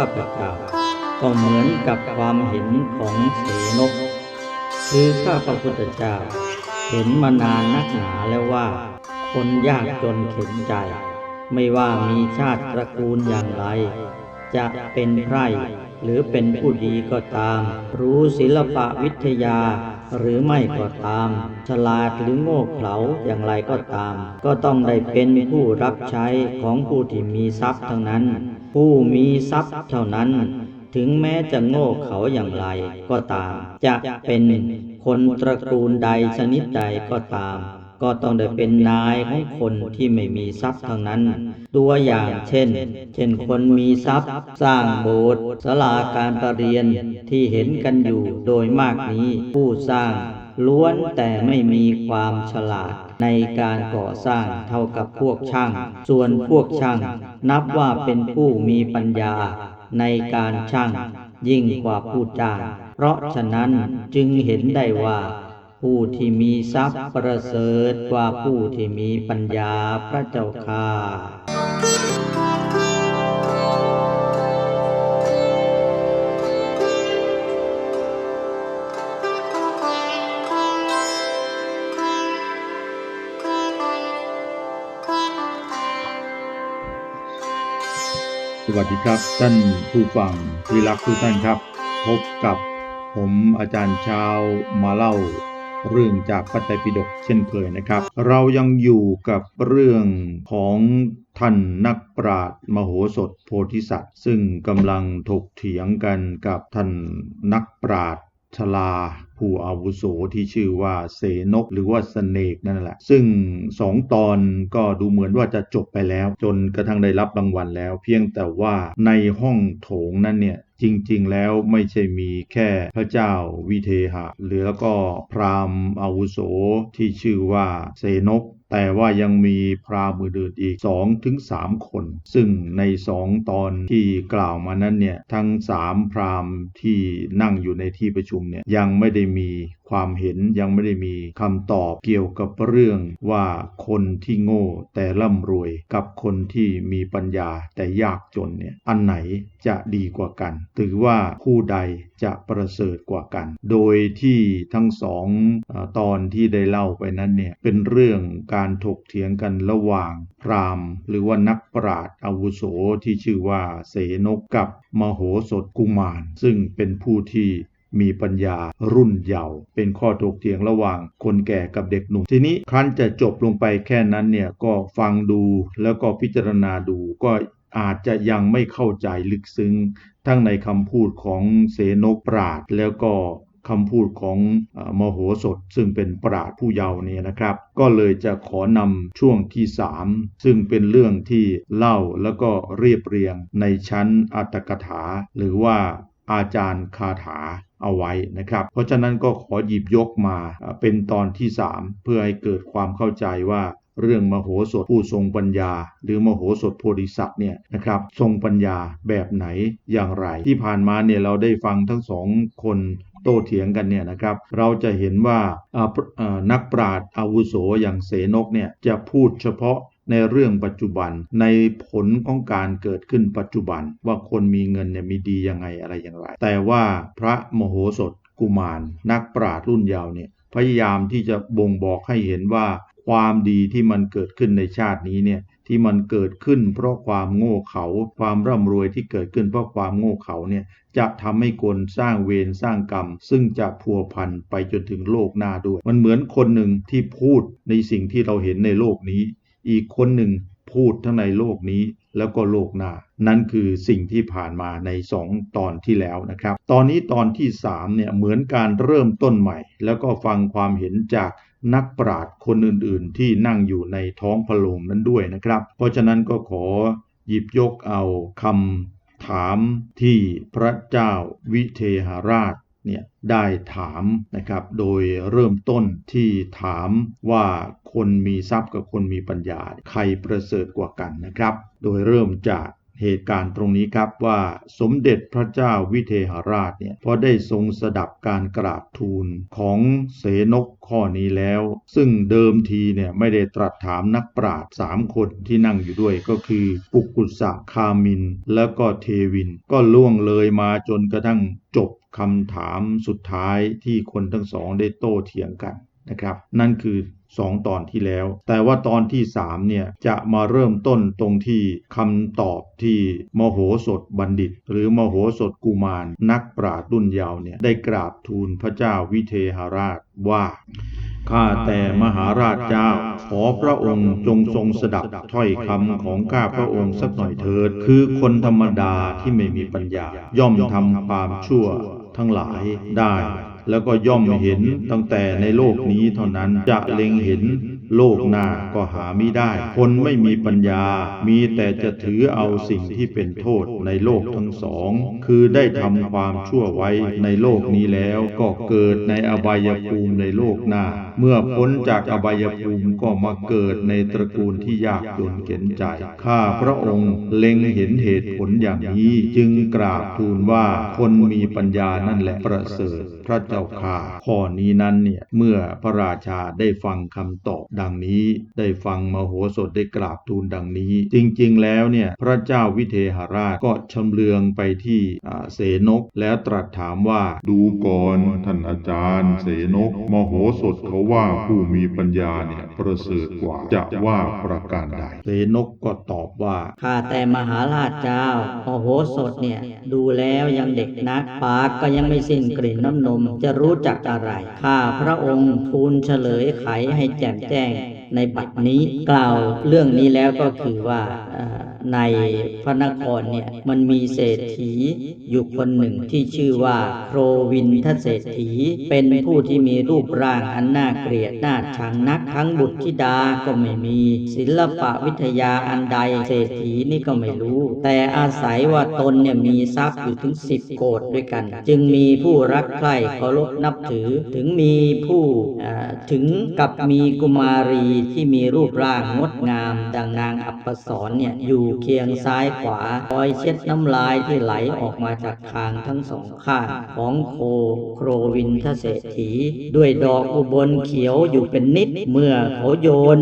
ข้าพเจ้าก็เหมือนกับความเห็นของเสนกคือข้าพระพุทธเจ้าเห็นมานานนักหนาแล้วว่า คนยากจนเข็นใจ ไม่ว่ามีชาติตระกูลอย่างไร จะเป็นไพร่หรือเป็นผู้ดีก็ตาม รู้ศิลปะวิทยาหรือไม่ก็ตาม ฉลาดหรือโง่เขลาอย่างไรก็ตาม ก็ต้องได้เป็นผู้รับใช้ของผู้ที่มีทรัพย์ทั้งนั้น ผู้มีทรัพย์เท่านั้น ถึงแม้จะโง่เขาอย่างไรก็ตาม จะเป็นคนตระกูลใดชนิดใดก็ตาม ก็ต้องได้เป็นนายของคนที่ไม่มีทรัพย์ทั้งนั้น ตัวอย่างเช่น เช่นคนมีทรัพย์ สร้างโบสถ์ศาลาการประเรียนที่เห็นกันอยู่โดยมากนี้ผู้สร้าง ล้วนแต่ไม่มีความฉลาดในการก่อสร้างเท่ากับพวกช่าง ส่วนพวกช่าง นับว่าเป็นผู้มีปัญญาในการช่างยิ่งกว่าผู้จ้าง เพราะฉะนั้นจึงเห็นได้ว่า ผู้ที่มีทรัพย์ประเสริฐกว่าผู้ที่มีปัญญาพระเจ้าค่า สวัสดีครับ ท่านผู้ฟังที่รักทุกท่านครับ พบกับผมอาจารย์ชาวมาเล่า เรื่องจากพระไตรปิฎกเช่นเคยนะครับ เรายังอยู่กับเรื่องของท่านนักปราชญ์มโหสถโพธิสัตว์ ซึ่งกำลังถกเถียงกันกับท่านนักปราชญ์ ชลาผู้อาวุโสที่ชื่อว่าเสนกหรือว่าสเนกนั่นแหละ ซึ่งสองตอนก็ดูเหมือนว่าจะจบไปแล้ว จนกระทั่งได้รับรางวัลแล้ว เพียงแต่ว่าในห้องโถงนั้นเนี่ยจริง ๆ แล้วไม่ใช่มีแค่พระเจ้าวิเทหะหรือแล้วก็พราหมณ์อาวุโสที่ชื่อว่าเสนก แต่ว่ายังมีพราหมณ์อื่นอีก2ถึง3คน ซึ่งใน 2 ตอนที่กล่าวมานั้นเนี่ยทั้ง 3 พราหมณ์ที่นั่งอยู่ในที่ประชุมเนี่ยยังไม่ได้มีความเห็นยังไม่ได้มีคำตอบเกี่ยวกับเรื่องว่าคนที่โง่แต่ร่ำรวยกับคนที่มีปัญญาแต่ยากจนเนี่ยอันไหนจะดีกว่ากันถือว่าผู้ใดจะประเสริฐกว่ากัน โดยที่ทั้งสองอตอนที่ได้เล่าไปนั้นเนี่ยเป็นเรื่องการการถกเถียงกันระหว่างพราหมณ์ หรือว่านักปราชญ์อาวุโสที่ชื่อว่าเสนกกับมโหสถกุมาร ซึ่งเป็นผู้ที่มีปัญญารุ่นเยาว์เป็นข้อถกเถียงระหว่างคนแก่กับเด็กหนุ่มทีนี้ครั้นจะจบลงไปแค่นั้นเนี่ยก็ฟังดูแล้วก็พิจารณาดูก็อาจจะยังไม่เข้าใจลึกซึ้ง ทั้งในคำพูดของเสนกปราดแล้วก็ คำพูดของอมโหสถ ซึ่งเป็นปราดผู้เยาว์เนี่ยนะครับ ก็เลยจะขอนำช่วงที่ 3 ซึ่งเป็นเรื่องที่เล่าแล้วก็เรียบเรียงในชั้นอัตถกถา หรือว่าอาจารย์คาถาเอาไว้นะครับ เพราะฉะนั้นก็ขอหยิบยกมาเอ่อเป็นตอนที่ 3 เพื่อให้เกิดความเข้าใจว่าเรื่องมโหสถผู้ทรงปัญญา หรือมโหสถโพธิสัตว์เนี่ยนะครับทรงปัญญาแบบไหนอย่างไร ที่ผ่านมาเนี่ยเราได้ฟังทั้งสองคน โต้เถียงกันเนี่ยนะครับ เราจะเห็นว่านักปราชญ์อาวุโสอย่างเสนกเนี่ยจะพูดเฉพาะในเรื่องปัจจุบันในผลของการเกิดขึ้นปัจจุบันว่าคนมีเงินเนี่ยมีดียังไงอะไรอย่างไร แต่ว่าพระมโหสถกุมาร นักปราชญ์รุ่นยาวเนี่ยพยายามที่จะบ่งบอกให้เห็นว่าความดีที่มันเกิดขึ้นในชาตินี้เนี่ย ที่มันเกิดขึ้น เพราะความโง่เขลาความร่ำรวยที่เกิดขึ้นเพราะความโง่เขลาเนี่ยจะทำให้คนสร้างเวรสร้างกรรม ซึ่งจะพัวพันไปจนถึงโลกหน้าด้วย มันเหมือนคนหนึ่งที่พูดในสิ่งที่เราเห็นในโลกนี้ อีกคนหนึ่งพูดทั้งในโลกนี้แล้วก็โลกหน้า นั่นคือสิ่งที่ผ่านมาใน 2 ตอนที่แล้วนะครับ ตอนนี้ตอนที่3เนี่ยเหมือนการเริ่มต้นใหม่ แล้วก็ฟังความเห็นจาก นักปราชญ์คนอื่นๆ ที่นั่งอยู่ในท้องพระโรงนั้นด้วยนะครับ เพราะฉะนั้นก็ขอหยิบยกเอาคำถามที่พระเจ้าวิเทหราชเนี่ยได้ถามนะครับโดยเริ่มต้นที่ถามว่าคนมีทรัพย์กับคนมีปัญญา ใครประเสริฐกว่ากันนะครับ โดยเริ่มจาก เหตุการณ์ตรงนี้ครับว่าสมเด็จพระเจ้าวิเทหราชเนี่ยพอได้ทรงสดับการกราบทูลของเสนกข้อนี้แล้ว ซึ่งเดิมทีเนี่ยไม่ได้ตรัสถามนักปราชญ์สามคนที่นั่งอยู่ด้วยก็คือ ปุกุสะคามิน แล้วก็เทวิน ก็ล่วงเลยมาจนกระทั่งจบคำถามสุดท้ายที่คนทั้งสองได้โต้เถียงกันนะครับ นั่นคือ สองตอนที่แล้ว แต่ว่าตอนที่สามเนี่ยจะมาเริ่มต้นตรงที่คำตอบที่มโหสถบัณฑิต หรือมโหสถกุมาร นักปราชญ์รุ่นยาวเนี่ยได้กราบทูลพระเจ้าวิเทหราชว่าข้าแต่มหาราชเจ้า ขอพระองค์จงทรงสดับถ้อยคำของข้าพระองค์สักหน่อยเถิด คือคนธรรมดาที่ไม่มีปัญญา ย่อมทำความชั่วทั้งหลายได้ แล้วก็ย่อมเห็นตั้งแต่ในโลกนี้เท่านั้นจะเล็งเห็นโลกหน้าก็หาไม่ได้ คนไม่มีปัญญา มีแต่จะถือเอาสิ่งที่เป็นโทษในโลกทั้งสอง คือได้ทำความชั่วไว้ในโลกนี้แล้วก็เกิดในอบายภูมิในโลกหน้า เมื่อพ้นจากอบายภูมิก็มาเกิดในตระกูลที่ยากจนเข็นใจ ข้าพระองค์เล็งเห็นเหตุผลอย่างนี้ จึงกราบทูลว่าคนมีปัญญานั่นแหละประเสริฐพ ระเจ้าค่ะข้อนี้นั้นเนี่ยเมื่อพระราชาได้ฟังคำตอบดังนี้ได้ฟังมโหสถได้กราบทูลดังนี้ จริงๆแล้วเนี่ยพระเจ้าวิเทหราชก็ชำเลืองไปที่เสนกแล้วตรัสถามว่าดูก่อนท่านอาจารย์เสนกมโหสถเขาว่าผู้มีปัญญาเนี่ยประเสริฐกว่าจะว่าประการใดเสนกก็ตอบว่าข้าแต่มหาราชเจ้าโอโหสถเนี่ยดูแล้วยังเด็กนักปากก็ยังไม่สิ้นกลิ่นน้ำนมจะรู้จักอะไร ข้าพระองค์ทูลเฉลยไขให้แจ่มแจ้งในบัดนี้กล่าวเรื่องนี้แล้วก็คือว่า ในพระนครเนี่ยมันมีเศรษฐีอยู่คนหนึ่งที่ชื่อว่าโครวินทเศรษฐี เป็นผู้ที่มีรูปร่างอันน่าเกลียดน่าชังนักทั้งบุตรธิดาก็ไม่มี ศิลปะวิทยาอันใดเศรษฐีนี่ก็ไม่รู้ แต่อาศัยว่าตนเนี่ยมีทรัพย์อยู่ถึงสิบโกดด้วยกัน จึงมีผู้รักใคร่เคารพนับถือถึงมีผู้ถึงกับมีกุมารีที่มีรูปร่างงดงาม ดังนางอัปสรเนี่ยอยูู่่เคียงซ้ายขวาคอยเช็ดน้ำลายที่ไหลออกมาจากคางทั้งสองข้างของโคโครวินทเศรษฐี ด้วยดอกอุบลเขียวอยู่เป็นนิด เมื่อเขาโยน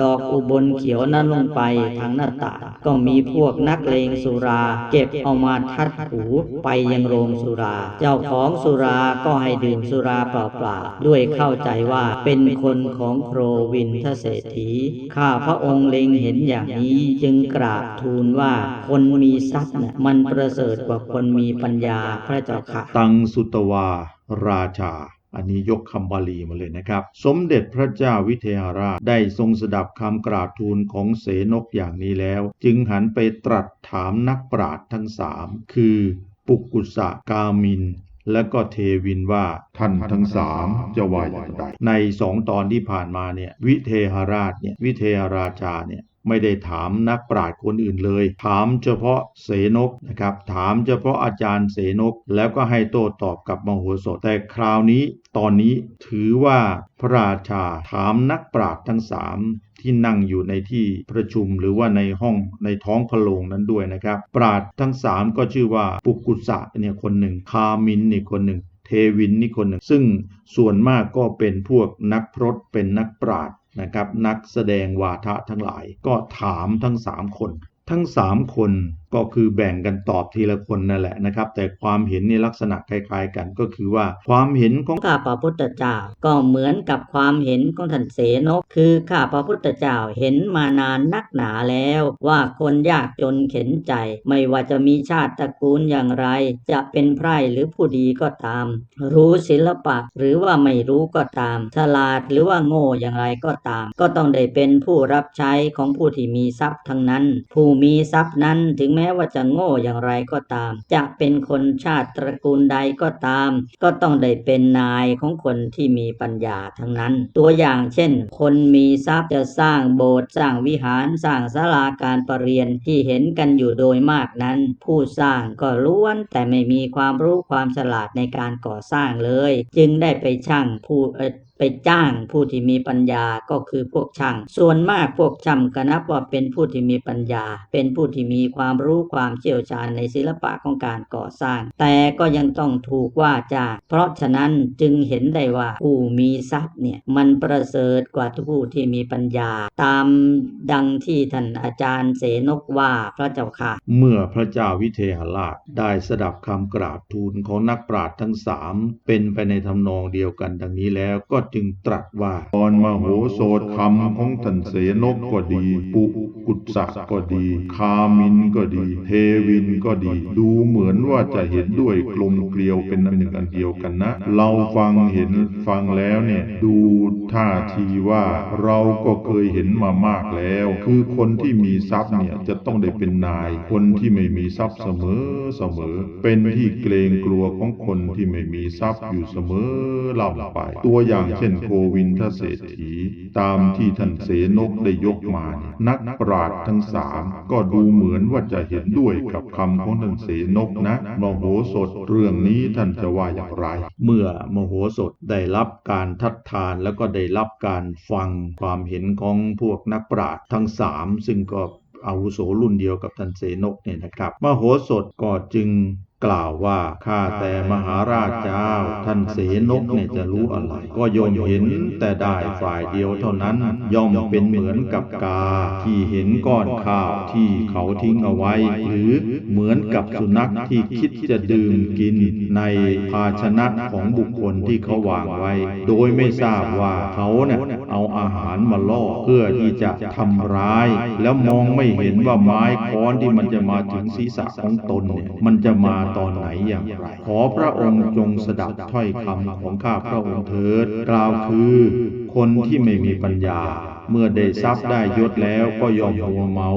ดอกอุบลเขียวนั้นลงไปทางหน้าต่างก็มีพวกนักเลงสุรา เก็บเอามาทัดหูไปยังโรงสุรา เจ้าของสุราก็ให้ดื่มสุราเปล่าๆด้วยเข้าใจว่าเป็นคนของโครวินทเศรษฐีข้าพระองค์เล็งเห็นอย่างนี้จึงกราบทูลว่าคนมีทรัพย์น่ะมันประเสริฐกว่าคนมีปัญญาพระเจ้าค่ะ ตังสุตวาราชา อันนี้ยกคำบาลีมาเลยนะครับ สมเด็จพระเจ้าวิเทหราชได้ทรงสดับคำกราบทูลของเสนกอย่างนี้แล้ว จึงหันไปตรัสถามนักปราชญ์ทั้งสามคือปุกุสะกามินและก็เทวินว่าท่านทั้งสามจะว่าอย่างไรในสองตอนที่ผ่านมาเนี่ยวิเทหราชเนี่ยวิเทหราชาเนี่ย ไม่ได้ถามนักปราชญ์คนอื่นเลย ถามเฉพาะเสนกนะครับ ถามเฉพาะอาจารย์เสนก แล้วก็ให้โต้ตอบกับมโหสถ แต่คราวนี้ตอนนี้ถือว่าพระราชาถามนักปราชญ์ทั้งสามที่นั่งอยู่ในที่ประชุมหรือว่าในห้องในท้องพระโรงนั้นด้วยนะครับ ปราชญ์ทั้งสามก็ชื่อว่าปุกุสะเนี่ยคนหนึ่งคามินนี่คนหนึ่งเทวินนี่คนหนึ่งซึ่งส่วนมากก็เป็นพวกนักพรตเป็นนักปราชญ์ นะครับนักแสดงวาทะทั้งหลายก็ถามทั้งสามคน ทั้งสามคน ก็คือแบ่งกันตอบทีละคนนั่นแหละนะครับ แต่ความเห็นในลักษณะคล้ายๆกันก็คือว่าความเห็นของข้าพระพุทธเจ้า ก็เหมือนกับความเห็นของท่านเสนกคือข้าพระพุทธเจ้าเห็นมานานนักหนาแล้ว ว่าคนยากจนเข็นใจ ไม่ว่าจะมีชาติตระกูลอย่างไร จะเป็นไพร่หรือผู้ดีก็ตาม รู้ศิลปะหรือว่าไม่รู้ก็ตามฉลาดหรือว่าโง่อย่างไรก็ตาม ก็ต้องได้เป็นผู้รับใช้ของผู้ที่มีทรัพย์ทั้งนั้น ผู้มีทรัพย์นั้นถึงแม้ม้ว่าจะโง่อย่างไรก็ตาม จะเป็นคนชาติตระกูลใดก็ตาม ก็ต้องได้เป็นนายของคนที่มีปัญญาทั้งนั้น ตัวอย่างเช่น คนมีทรัพย์จะสร้างโบสถ์สร้างวิหารสร้างศาลาการประเรียนที่เห็นกันอยู่โดยมากนั้น ผู้สร้างก็ล้วนแต่ไม่มีความรู้ความฉลาดในการก่อสร้างเลย จึงได้ไปช่างผู้ จ้างผู้ที่มีปัญญาก็คือพวกช่าง ส่วนมากพวกช่างก็นับว่าเป็นผู้ที่มีปัญญา เป็นผู้ที่มีความรู้ความเชี่ยวชาญในศิลปะของการก่อสร้าง แต่ก็ยังต้องถูกว่าจ้างเพราะฉะนั้นจึงเห็นได้ว่าผู้มีทรัพย์เนี่ยมันประเสริฐกว่าผู้ที่มีปัญญา ตามดังที่ท่านอาจารย์เสนกว่าพระเจ้าค่ะ เมื่อพระเจ้าวิเทหราชได้สดับคำกราบทูลของนักปราชญ์ทั้งสามเป็นไปในทำนองเดียวกันดังนี้แล้วก็จึงตรัสว่าตอนมโหโสถคำของท่านเสนกก็ดี ปุกุสะก็ดี คามินก็ดี เทวินก็ดี ดูเหมือนว่าจะเห็นด้วยกลมเกลียวเป็นอันหนึ่งอันเดียวกันนะ เราฟังเห็นฟังแล้วเนี่ยดูท่าทีว่าเราก็เคยเห็นมามากแล้ว คือคนที่มีทรัพย์เนี่ยจะต้องได้เป็นนาย คนที่ไม่มีทรัพย์เสมอเสมอ เป็นที่เกรงกลัวของคนที่ไม่มีทรัพย์อยู่เสมอเล่าไป ตัวอย่างเช่นโควินทเศรษฐี ตามที่ท่านเสนกได้ยกมาเนี่ยนักปราชญ์ทั้งสามก็ดูเหมือนว่าจะเห็นด้วยกับคำของท่านเสนกนะมโหสถเรื่องนี้ท่านจะว่าอย่างไร เมื่อมโหสถได้รับการทัดทานแล้วก็ได้รับการฟังความเห็นของพวกนักปราชญ์ทั้งสามซึ่งก็อาวุโสรุ่นเดียวกับท่านเสนกเนี่ยนะครับ มโหสถก็จึง กล่าวว่าข้าแต่มหาราชเจ้า ท่านเสนกเนี่ยจะรู้อะไร ก็ย่อมเห็นแต่ได้ฝ่ายเดียวเท่านั้น ย่อมเป็นเหมือนกับกา ที่เห็นก้อนข้าวที่เขาทิ้งเอาไว้ หรือเหมือนกับสุนัขที่คิดจะดื่มกินในภาชนะของบุคคลที่เขาวางไว้ โดยไม่ทราบว่าเขาเนี่ยเอาอาหารมาล่อเพื่อที่จะทำร้าย แล้วมองไม่เห็นว่าไม้ค้อนที่มันจะมาถึงศีรษะของตนเนี่ยมันจะมาตอนไหนอย่างไร ขอพระองค์จงสดับถ้อยคำของข้าพระองค์เถิด กล่าวคือ คนที่ไม่มีปัญญา เมื่อได้ทรัพย์ได้ยศแล้วก็ยอมมัวเมา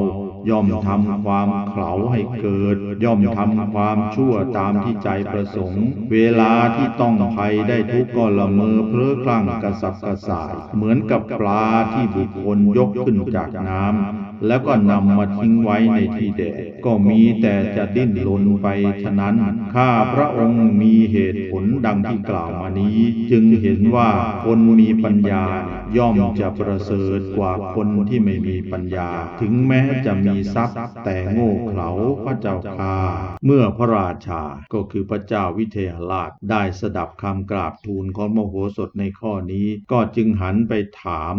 ย่อมทำความเขลาให้เกิด ย่อมทำความชั่วตามที่ใจประสงค์ เวลาที่ต้องภัยได้ทุกก็ละเมอเพลอคลั่งกระสับกระส่าย เหมือนกับปลาที่บุคคลยกขึ้นจากน้ำ แล้วก็นำมาทิ้งไว้ในที่แดดก็มีแต่จะดิ้นรนไปฉะนั้น ข้าพระองค์มีเหตุผลดังที่กล่าวมานี้ จึงเห็นว่าคนมีปัญญาย่อมจะประเสริฐกว่าคนที่ไม่มีปัญญา ถึงแม้จะมีทรัพย์แต่โง่เขลาพระเจ้าค่าเมื่อพระราชาก็คือพระเจ้าวิเทหราชได้สดับคำกราบทูลของมโหสถในข้อนี้ ก็จึงหันไปถาม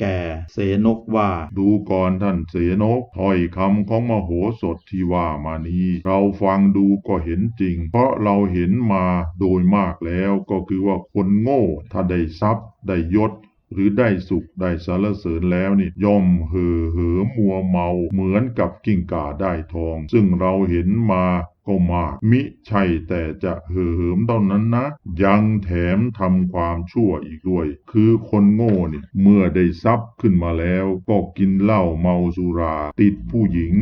แก่เสนกว่าดูก่อนท่านเสนกถ้อยคำของมโหสถที่ว่ามานี้ เราฟังดูก็เห็นจริง เพราะเราเห็นมาโดยมากแล้วก็คือว่าคนโง่ ถ้าได้ทรัพย์ได้ยศหรือได้สุขได้สารเสริญแล้วนี่ย่อมเห่อเหิมมัวเมาเหมือนกับกิ่งก่าได้ทอง ซึ่งเราเห็นมา ก็มาก มิใช่แต่จะเห่อเหิมเท่านั้นนะ ยังแถมทำความชั่วอีกด้วย คือคนโง่เนี่ยเมื่อได้ทรัพย์ขึ้นมาแล้ว ก็กินเหล้าเมาสุรา ติดผู้หญิง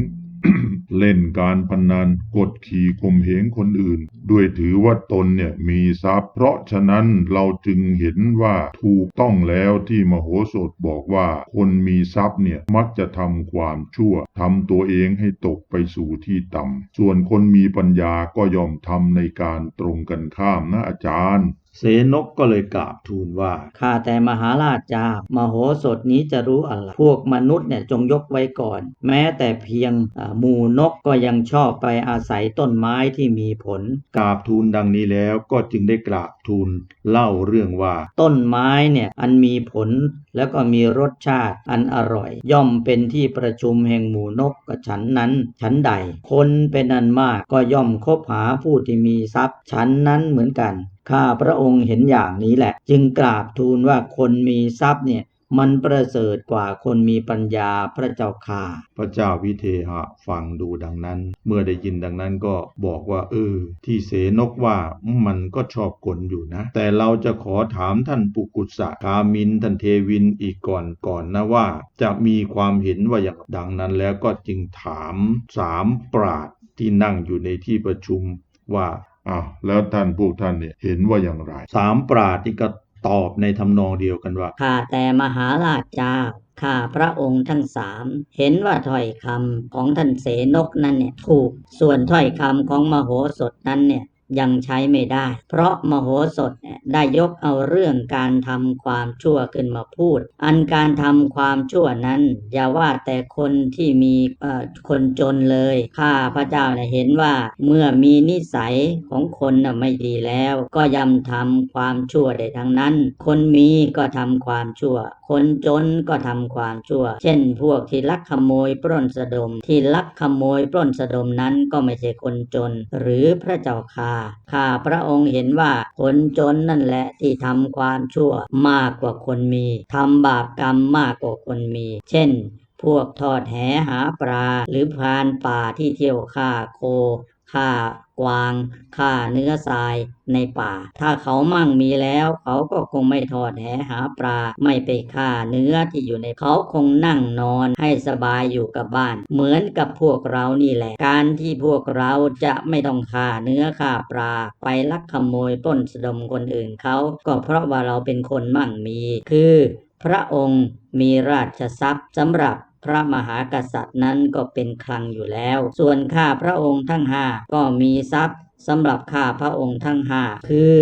เล่นการพนันกดขี่ข่มเหงคนอื่น ด้วยถือว่าตนเนี่ยมีทรัพย์ เพราะฉะนั้นเราจึงเห็นว่าถูกต้องแล้วที่มโหสถบอกว่าคนมีทรัพย์เนี่ยมักจะทำความชั่วทำตัวเองให้ตกไปสู่ที่ต่ำส่วนคนมีปัญญาก็ยอมทำในการตรงกันข้ามนะอาจารย์ เสนกก็เลยกราบทูลว่า ข้าแต่มหาราชเจ้ามโหสถนี้จะรู้อะไรพวกมนุษย์เนี่ยจงยกไว้ก่อน แม้แต่เพียงอ่าหมู่นกก็ยังชอบไปอาศัยต้นไม้ที่มีผล กราบทูลดังนี้แล้วก็จึงได้กราบทูลเล่าเรื่องว่า ต้นไม้เนี่ยอันมีผลแล้วก็มีรสชาติอันอร่อย ย่อมเป็นที่ประชุมแห่งหมู่นกกับฉันนั้น ฉันใด คนเป็นอันมากก็ย่อมคบหาผู้ที่มีทรัพย์ฉันนั้นเหมือนกัน ข้าพระองค์เห็นอย่างนี้แหละ จึงกราบทูลว่าคนมีทรัพย์เนี่ยมันประเสริฐกว่าคนมีปัญญาพระเจ้าค่ะ พระเจ้าวิเทหะฟังดูดังนั้น เมื่อได้ยินดังนั้นก็บอกว่า เออ ที่เสนกว่ามันก็ชอบกลอยู่นะ แต่เราจะขอถามท่านปุกุสะคามินท่านเทวินอีกก่อนก่อนนะว่า จะมีความเห็นว่าอย่างดังนั้นแล้วก็จึงถามสามปราดที่นั่งอยู่ในที่ประชุมว่า อ้าวแล้วท่านพวกท่านเนี่ยเห็นว่าอย่างไร สามปราดที่ก็ตอบในทำนองเดียวกันว่า ข้าแต่มหาราชเจ้า ข้าพระองค์ท่านสาม เห็นว่าถ้อยคำของท่านเสนกนั้นเนี่ยถูก ส่วนถ้อยคำของมโหสถนั้นเนี่ย ยังใช้ไม่ได้ เพราะมโหสถได้ยกเอาเรื่องการทำความชั่วขึ้นมาพูด อันการทำความชั่วนั้น อย่าว่าแต่คนที่มีคนจนเลยข้าพระเจ้าเห็นว่าเมื่อมีนิสัยของคนไม่ดีแล้ว ก็ยำทำความชั่วได้ทั้งนั้น คนมีก็ทำความชั่ว คนจนก็ทำความชั่ว เช่นพวกที่ลักขโมยปล้นสะดม ที่ลักขโมยปล้นสะดมนั้นก็ไม่ใช่คนจน หรือพระเจ้าค่าข้าพระองค์เห็นว่าคนจนนั่นแหละที่ทำความชั่วมากกว่าคนมีทำบาปกรรมมากกว่าคนมี เช่นพวกทอดแหหาปลาหรือพรานป่าที่เที่ยวฆ่าโค ฆ่ากวางฆ่าเนื้อทรายในป่า ถ้าเขามั่งมีแล้ว เขาก็คงไม่ทอดแหหาปลา ไม่ไปฆ่าเนื้อที่อยู่ในเขาคงนั่งนอนให้สบายอยู่กับบ้าน เหมือนกับพวกเรานี่แหละ การที่พวกเราจะไม่ต้องฆ่าเนื้อฆ่าปลา ไปลักขโมยปล้นสะดมคนอื่นเขาก็เพราะว่าเราเป็นคนมั่งมี คือ พระองค์มีราชทรัพย์สำหรับ พระมหากษัตริย์นั้นก็เป็นคลังอยู่แล้ว ส่วนข้าพระองค์ทั้งห้าก็มีทรัพย์สำหรับข้าพระองค์ทั้งห้าคือ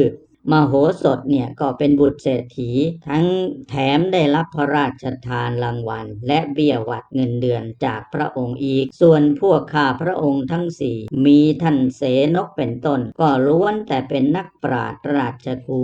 มโหสถเนี่ยก็เป็นบุตรเศรษฐี ทั้งแถมได้รับพระราชทานรางวัล และเบี้ยหวัดเงินเดือนจากพระองค์อีก ส่วนพวกข้าพระองค์ทั้งสี่มีท่านเสนกเป็นต้น ก็ล้วนแต่เป็นนักปราชญ์ราชครู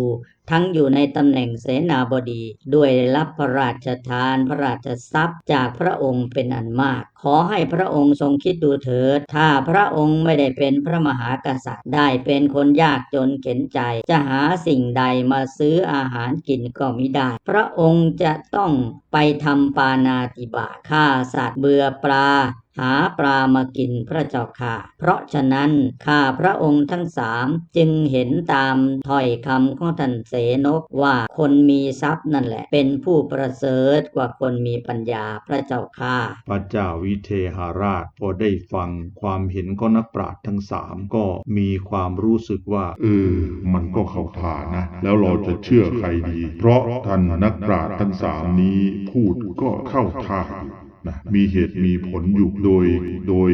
ทั้งอยู่ในตำแหน่งเสนาบดีด้วยรับพระราชทานพระราชทรัพย์จากพระองค์เป็นอันมาก ขอให้พระองค์ทรงคิดดูเถิด ถ้าพระองค์ไม่ได้เป็นพระมหากษัตริย์ ได้เป็นคนยากจนเข็นใจ จะหาสิ่งใดมาซื้ออาหารกินก็ไมิได้ พระองค์จะต้องไปทำปานาติบาฆ่าสัตว์เบื่อปลา หาปลามากินพระเจ้าค่ะ เพราะฉะนั้นข้าพระองค์ทั้งสามจึงเห็นตามถ้อยคำของท่านเสนกว่าคนมีทรัพย์นั่นแหละ เป็นผู้ประเสริฐกว่าคนมีปัญญาพระเจ้าค่ะ พระเจ้าวิเทหราชพอได้ฟังความเห็นของนักปราชญ์ทั้งสามก็มีความรู้สึกว่า เออ มันก็เข้าท่านะ แล้วเราจะเชื่อใครดี เพราะท่านนักปราชญ์ทั้งสามนี้พูดก็เข้าท่าอยู่ นะมีเหตุมีผลอยู่โดย โดย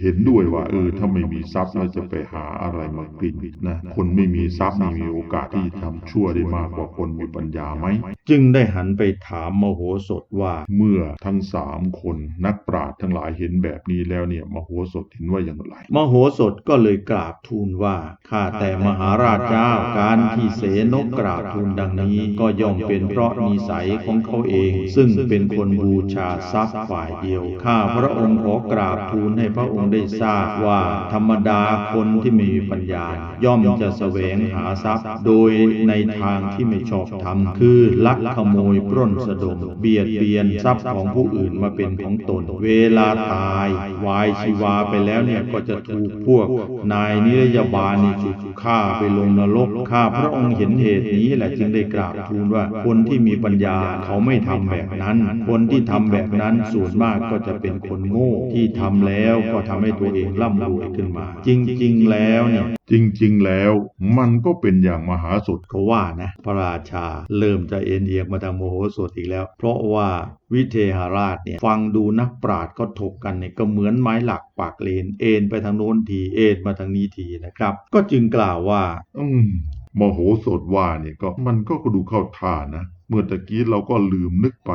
เห็นด้วยว่า เออ ถ้าไม่มีทรัพย์เราจะไปหาอะไรมากินนะคนไม่มีทรัพย์มีโอกาสที่จะทำชั่วได้มากกว่าคนมีปัญญาไหมจึงได้หันไปถามมโหสถว่าเมื่อทั้งสามคนนักปราชญ์ทั้งหลายเห็นแบบนี้แล้วเนี่ยมโหสถเห็นว่าอย่างไร มโหสถก็เลยกราบทูลว่าข้าแต่มหาราชเจ้าการที่เสนกกราบทูลดังนี้ ก็ย่อมเป็นเพราะนิสัยของเขาเอง ซึ่งเป็นคนบูชาทรัพย์ฝ่ายเดียวข้าพระองค์ขอกราบทูลให้พระองค์ได้ทราบว่าธรรมดาคนที่มีปัญญาย่อมจะแสวงหาทรัพย์ โดยในทางที่ไม่ชอบธรรมคือลักขโมยปล้นสะดม เบียดเบียนทรัพย์ของผู้อื่นมาเป็นของตน เวลาตายวายชีวาไปแล้วเนี่ยก็จะถูกพวก นายนิรยาบาลนี่ถูกฆ่าไปลงนรกข้าพระองค์เห็นเหตุนี้แหละจึงได้กราบทูลว่าคนที่มีปัญญาเขาไม่ทำแบบนั้น คนที่ทำแบบนั้นส่วนมากก็จะเป็นคนโง่ที่ทำแล้วก็ทำให้ตัวเองร่ำรวยขึ้นมา จริง ๆ แล้วเนี่ย จริงๆ แล้วมันก็เป็นอย่างมหาสถก็ว่านะ พระราชาเริ่มจะเอ็นเอียงมาทางโมโหสถอีกแล้ว เพราะว่าวิเทหราชเนี่ยฟังดูนักปราชญ์ก็ถกกันเนี่ยก็เหมือนไม้หลักปากเลน เอ็นไปทางโน้นทีเอ็นมาทางนี้ทีนะครับ ก็จึงกล่าวว่า อืมมโหสถว่าเนี่ยก็มันก็ดูเข้าท่านะ เมื่อตะกี้เราก็ลืมนึกไป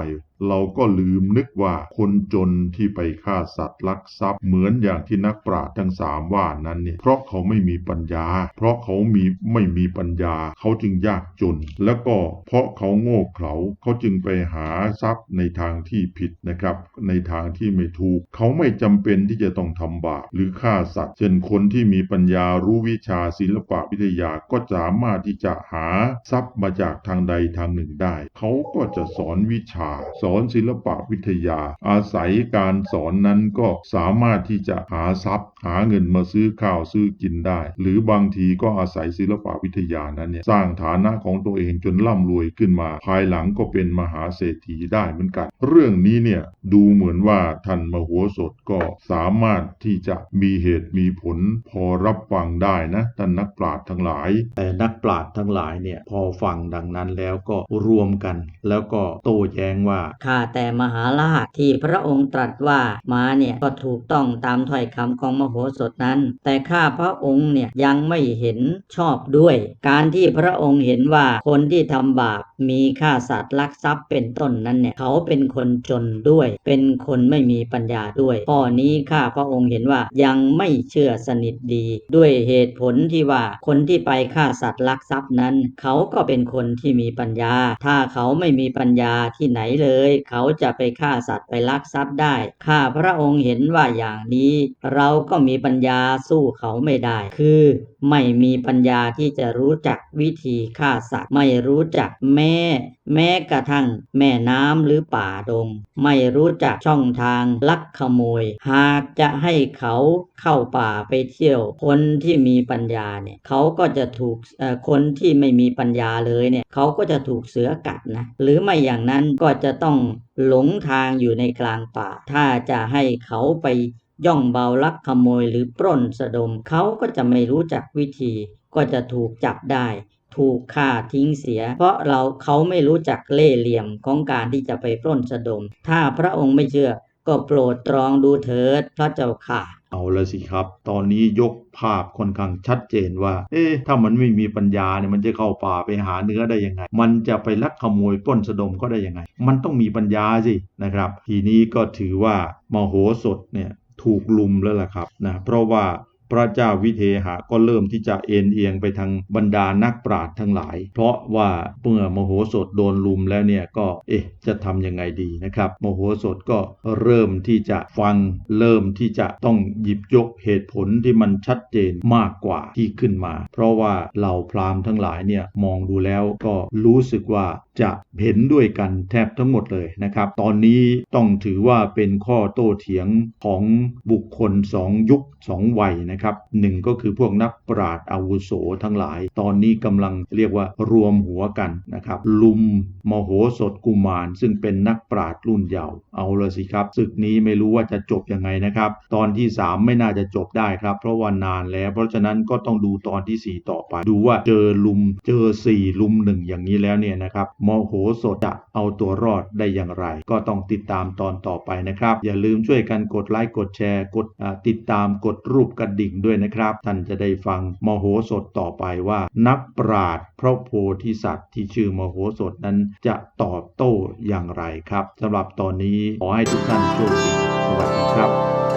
เราก็ลืมนึกว่าคนจนที่ไปฆ่าสัตว์ลักทรัพย์เหมือนอย่างที่นักปราชญ์ทั้งสามว่านั้นเนี่ยเพราะเขาไม่มีปัญญา เพราะเขามีไม่มีปัญญา เขาจึงยากจน แล้วก็เพราะเขาโง่เขลาเขาจึงไปหาทรัพย์ในทางที่ผิดนะครับ ในทางที่ไม่ถูก เขาไม่จำเป็นที่จะต้องทำบาปหรือฆ่าสัตว์ เช่นคนที่มีปัญญารู้วิชาศิลปะวิทยาก็สามารถที่จะหาทรัพย์มาจากทางใดทางหนึ่งได้ เขาก็จะสอนวิชาสอนศิลปะวิทยา อาศัยการสอนนั้นก็สามารถที่จะหาทรัพย์ หาเงินมาซื้อข้าวซื้อกินได้ หรือบางทีก็อาศัยศิลปะวิทยานั้นเนี่ยสร้างฐานะของตัวเองจนร่ำรวยขึ้นมา ภายหลังก็เป็นมหาเศรษฐีได้เหมือนกัน เรื่องนี้เนี่ยดูเหมือนว่าท่านมโหสถก็สามารถที่จะมีเหตุมีผลพอรับฟังได้นะท่านนักปราชญ์ทั้งหลาย แต่นักปราชญ์ทั้งหลายเนี่ยพอฟังดังนั้นแล้วก็รวมมกัน แล้วก็โต้แย้งว่าข้าแต่มหาราชที่พระองค์ตรัสว่ามาเนี่ยก็ถูกต้องตามถ้อยคำของมโหสถนั้น แต่ข้าพระองค์เนี่ยยังไม่เห็นชอบด้วย การที่พระองค์เห็นว่าคนที่ทำบาปมีฆ่าสัตว์ลักทรัพย์เป็นต้นนั้นเนี่ยเขาเป็นคนจนด้วย เป็นคนไม่มีปัญญาด้วย ข้อนี้ข้าพระองค์เห็นว่ายังไม่เชื่อสนิทดี ด้วยเหตุผลที่ว่าคนที่ไปฆ่าสัตว์ลักทรัพย์นั้น เขาก็เป็นคนที่มีปัญญา ถ้าเขาไม่มีปัญญาที่ไหนเลย เขาจะไปฆ่าสัตว์ไปลักทรัพย์ได้ข้าพระองค์เห็นว่าอย่างนี้ เราก็มีปัญญาสู้เขาไม่ได้ คือ ไม่มีปัญญาที่จะรู้จักวิธีฆ่าสัตว์ไม่รู้จักแม่แม้กระทั่งแม่น้ำหรือป่าดง ไม่รู้จักช่องทางลักขโมย หากจะให้เขาเข้าป่าไปเที่ยว คนที่มีปัญญาเนี่ยเขาก็จะถูกคนที่ไม่มีปัญญาเลยเนี่ยเขาก็จะถูกเสือกัดนะหรือไม่อย่างนั้นก็จะต้องหลงทางอยู่ในกลางป่า ถ้าจะให้เขาไปย่องเบาลักขโมยหรือปล้นสะดมเขาก็จะไม่รู้จักวิธีก็จะถูกจับได้ ถูกฆ่าทิ้งเสีย เพราะเราเขาไม่รู้จักเล่เหลี่ยมของการที่จะไปปล้นสะดม ถ้าพระองค์ไม่เชื่อ ก็โปรดตรองดูเถิดพระเจ้าค่ะเอาละสิครับ ตอนนี้ยกภาพค่อนข้างชัดเจนว่า เอ๊ะ ถ้ามันไม่มีปัญญาเนี่ยมันจะเข้าป่าไปหาเนื้อได้ยังไง มันจะไปลักขโมยปล้นสะดมก็ได้ยังไง มันต้องมีปัญญาสินะครับ ทีนี้ก็ถือว่ามโหสถเนี่ยถูกลุมแล้วล่ะครับนะ เพราะว่า พระเจ้าวิเทหะก็เริ่มที่จะเอ็นเอียงไปทางบรรดานักปราชญ์ทั้งหลาย เพราะว่าเมื่อมโหสถโดนลุมแล้วเนี่ยก็เอ๊ะจะทำยังไงดีนะครับมโหสถก็เริ่มที่จะฟังเริ่มที่จะต้องหยิบยกเหตุผลที่มันชัดเจนมากกว่าที่ขึ้นมา เพราะว่าเหล่าพราหมณ์ทั้งหลายเนี่ยมองดูแล้วก็รู้สึกว่าจะเห็นด้วยกันแทบทั้งหมดเลยนะครับ ตอนนี้ต้องถือว่าเป็นข้อโต้เถียงของบุคคลสองยุคสองวัยนะครับหนึ่งก็คือพวกนักปราชญ์อาวุโสทั้งหลาย ตอนนี้กำลังเรียกว่ารวมหัวกันนะครับลุมมโหสถกุมาร ซึ่งเป็นนักปราชญ์รุ่นเยาว์เอาเลยสิครับศึกนี้ไม่รู้ว่าจะจบยังไงนะครับ ตอนที่ 3 ไม่น่าจะจบได้ครับ เพราะว่านานแล้ว เพราะฉะนั้นก็ต้องดูตอนที่ 4 ต่อไป ดูว่าเจอลุมเจอ 4 ลุมหนึ่งอย่างนี้แล้วเนี่ยนะครับมโหสถจะเอาตัวรอดได้อย่างไร ก็ต้องติดตามตอนต่อไปนะครับ อย่าลืมช่วยกันกดไลค์กดแชร์ กดติดตามกดรูปกระดิ่งด้วยนะครับ ท่านจะได้ฟังมโหสถต่อไปว่า นักปราชญ์พระโพธิสัตว์ที่ชื่อมโหสถนั้นจะตอบโต้อย่างไรครับสำหรับตอนนี้ขอให้ทุกท่านโชคดีสวัสดีครับ